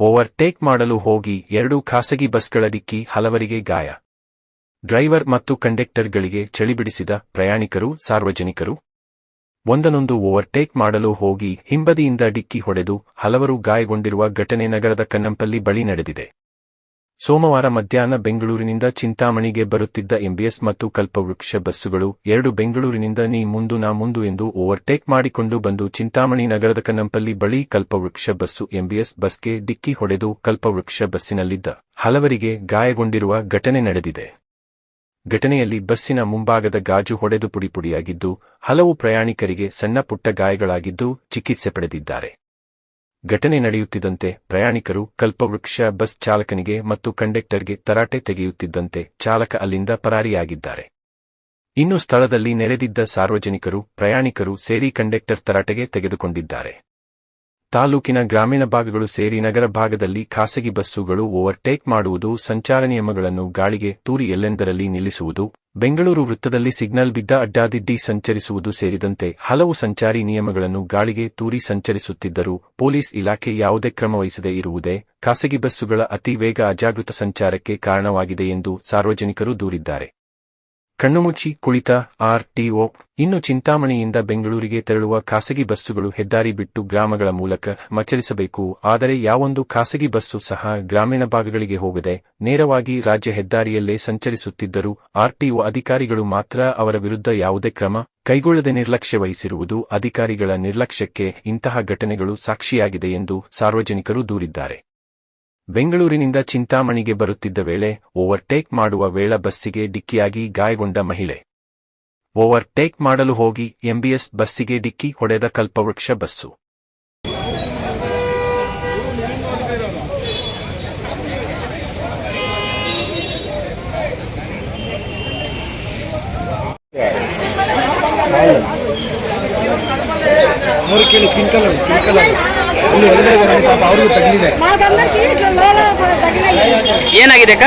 Overtake ಮಾಡಲು ಹೋಗಿ ಎರಡು ಖಾಸಗಿ ಬಸ್ಗಳ ಡಿಕ್ಕಿ ಹಲವರಿಗೆ ಗಾಯ. ಡ್ರೈವರ್ ಮತ್ತು ಕಂಡಕ್ಟರ್ಗಳಿಗೆ ಚಳಿಬಿಡಿಸಿದ ಪ್ರಯಾಣಿಕರು, ಸಾರ್ವಜನಿಕರು. ಒಂದನೊಂದು ಓವರ್ಟೇಕ್ ಮಾಡಲು ಹೋಗಿ ಹಿಂಬದಿಯಿಂದ ಡಿಕ್ಕಿ ಹೊಡೆದು ಹಲವರು ಗಾಯಗೊಂಡಿರುವ ಘಟನೆ ನಗರದ ಕನ್ನಂಪಲ್ಲಿ ಬಳಿ ನಡೆದಿದೆ. ಸೋಮವಾರ ಮಧ್ಯಾಹ್ನ ಬೆಂಗಳೂರಿನಿಂದ ಚಿಂತಾಮಣಿಗೆ ಬರುತ್ತಿದ್ದ ಎಂಬಿಎಸ್ ಮತ್ತು ಕಲ್ಪವೃಕ್ಷ ಬಸ್ಸುಗಳು, ಎರಡು ಬೆಂಗಳೂರಿನಿಂದ ನೀ ಮುಂದು ನಾ ಮುಂದು ಎಂದು ಓವರ್ಟೇಕ್ ಮಾಡಿಕೊಂಡು ಬಂದು ಚಿಂತಾಮಣಿ ನಗರದ ಕನ್ನಂಪಲ್ಲಿ ಬಳಿ ಕಲ್ಪವೃಕ್ಷ ಬಸ್ಸು ಎಂಬಿಎಸ್ ಬಸ್ಗೆ ಡಿಕ್ಕಿ ಹೊಡೆದು ಕಲ್ಪವೃಕ್ಷ ಬಸ್ಸಿನಲ್ಲಿದ್ದ ಹಲವರಿಗೆ ಗಾಯಗೊಂಡಿರುವ ಘಟನೆ ನಡೆದಿದೆ. ಘಟನೆಯಲ್ಲಿ ಬಸ್ಸಿನ ಮುಂಭಾಗದ ಗಾಜು ಹೊಡೆದು ಪುಡಿಪುಡಿಯಾಗಿದ್ದು, ಹಲವು ಪ್ರಯಾಣಿಕರಿಗೆ ಸಣ್ಣ ಪುಟ್ಟ ಗಾಯಗಳಾಗಿದ್ದು ಚಿಕಿತ್ಸೆ ಪಡೆದಿದ್ದಾರೆ. ಘಟನೆ ನಡೆಯುತ್ತಿದ್ದಂತೆ ಪ್ರಯಾಣಿಕರು ಕಲ್ಪವೃಕ್ಷ ಬಸ್ ಚಾಲಕನಿಗೆ ಮತ್ತು ಕಂಡಕ್ಟರ್ಗೆ ತರಾಟೆ ತೆಗೆಯುತ್ತಿದ್ದಂತೆ ಚಾಲಕ ಅಲ್ಲಿಂದ ಪರಾರಿಯಾಗಿದ್ದಾರೆ. ಇನ್ನು ಸ್ಥಳದಲ್ಲಿ ನೆರೆದಿದ್ದ ಸಾರ್ವಜನಿಕರು ಪ್ರಯಾಣಿಕರು ಸೇರಿ ಕಂಡಕ್ಟರ್ ತರಾಟೆಗೆ ತೆಗೆದುಕೊಂಡಿದ್ದಾರೆ. ತಾಲೂಕಿನ ಗ್ರಾಮೀಣ ಭಾಗಗಳು ಸೇರಿ ನಗರ ಭಾಗದಲ್ಲಿ ಖಾಸಗಿ ಬಸ್ಸುಗಳು ಓವರ್ಟೇಕ್ ಮಾಡುವುದು ಸಂಚಾರ ನಿಯಮಗಳನ್ನು ಗಾಳಿಗೆ ತೂರಿ ಎಲ್ಲೆಂದರಲ್ಲಿ ನಿಲ್ಲಿಸುವುದು, ಬೆಂಗಳೂರು ವೃತ್ತದಲ್ಲಿ ಸಿಗ್ನಲ್ ಬಿದ್ದ ಅಡ್ಡಾದಿಡ್ಡಿ ಸಂಚರಿಸುವುದು ಸೇರಿದಂತೆ ಹಲವು ಸಂಚಾರಿ ನಿಯಮಗಳನ್ನು ಗಾಳಿಗೆ ತೂರಿ ಸಂಚರಿಸುತ್ತಿದ್ದರೂ ಪೊಲೀಸ್ ಇಲಾಖೆ ಯಾವುದೇ ಕ್ರಮ ವಹಿಸದೇ ಇರುವುದೇ ಖಾಸಗಿ ಬಸ್ಸುಗಳ ಅತಿ ವೇಗ ಅಜಾಗೃತ ಸಂಚಾರಕ್ಕೆ ಕಾರಣವಾಗಿದೆ ಎಂದು ಸಾರ್ವಜನಿಕರು ದೂರಿದ್ದಾರೆ. ಕಣ್ಣುಮುಚ್ಚಿ ಕುಳಿತ ಆರ್ಟಿಒ ಇನ್ನು ಚಿಂತಾಮಣಿಯಿಂದ ಬೆಂಗಳೂರಿಗೆ ತೆರಳುವ ಖಾಸಗಿ ಬಸ್ಸುಗಳು ಹೆದ್ದಾರಿ ಬಿಟ್ಟು ಗ್ರಾಮಗಳ ಮೂಲಕ ಮಚ್ಚರಿಸಬೇಕು. ಆದರೆ ಯಾವೊಂದು ಖಾಸಗಿ ಬಸ್ಸು ಸಹ ಗ್ರಾಮೀಣ ಭಾಗಗಳಿಗೆ ಹೋಗದೆ ನೇರವಾಗಿ ರಾಜ್ಯ ಹೆದ್ದಾರಿಯಲ್ಲೇ ಸಂಚರಿಸುತ್ತಿದ್ದರೂ ಆರ್ಟಿಒ ಅಧಿಕಾರಿಗಳು ಮಾತ್ರ ಅವರ ವಿರುದ್ಧ ಯಾವುದೇ ಕ್ರಮ ಕೈಗೊಳ್ಳದೆ ನಿರ್ಲಕ್ಷ್ಯ ವಹಿಸಿರುವುದು ಅಧಿಕಾರಿಗಳ ನಿರ್ಲಕ್ಷ್ಯಕ್ಕೆ ಇಂತಹ ಘಟನೆಗಳು ಸಾಕ್ಷಿಯಾಗಿದೆ ಎಂದು ಸಾರ್ವಜನಿಕರು ದೂರಿದ್ದಾರೆ. ಬೆಂಗಳೂರಿನಿಂದ ಚಿಂತಾಮಣಿಗೆ ಬರುತ್ತಿದ್ದ ವೇಳೆ ಓವರ್ಟೇಕ್ ಮಾಡುವ ವೇಳ ಬಸ್ಸಿಗೆ ಡಿಕ್ಕಿಯಾಗಿ ಗಾಯಗೊಂಡ ಮಹಿಳೆ. ಓವರ್ಟೇಕ್ ಮಾಡಲು ಹೋಗಿ ಎಂಬಿಎಸ್ ಬಸ್ಸಿಗೆ ಡಿಕ್ಕಿ ಹೊಡೆದ ಕಲ್ಪವೃಕ್ಷ ಬಸ್ಸು. ಮೂರು ಕಿಲೋ ಪಿಂಕಲ್ ಕ್ವಿಂಟಲ್ ಏನಾಗಿದೆ ಅಕ್ಕ ಅವ್ರಿಗೂ ತಗಲಿದೆ. ಏನಾಗಿದೆ ಅಕ್ಕ?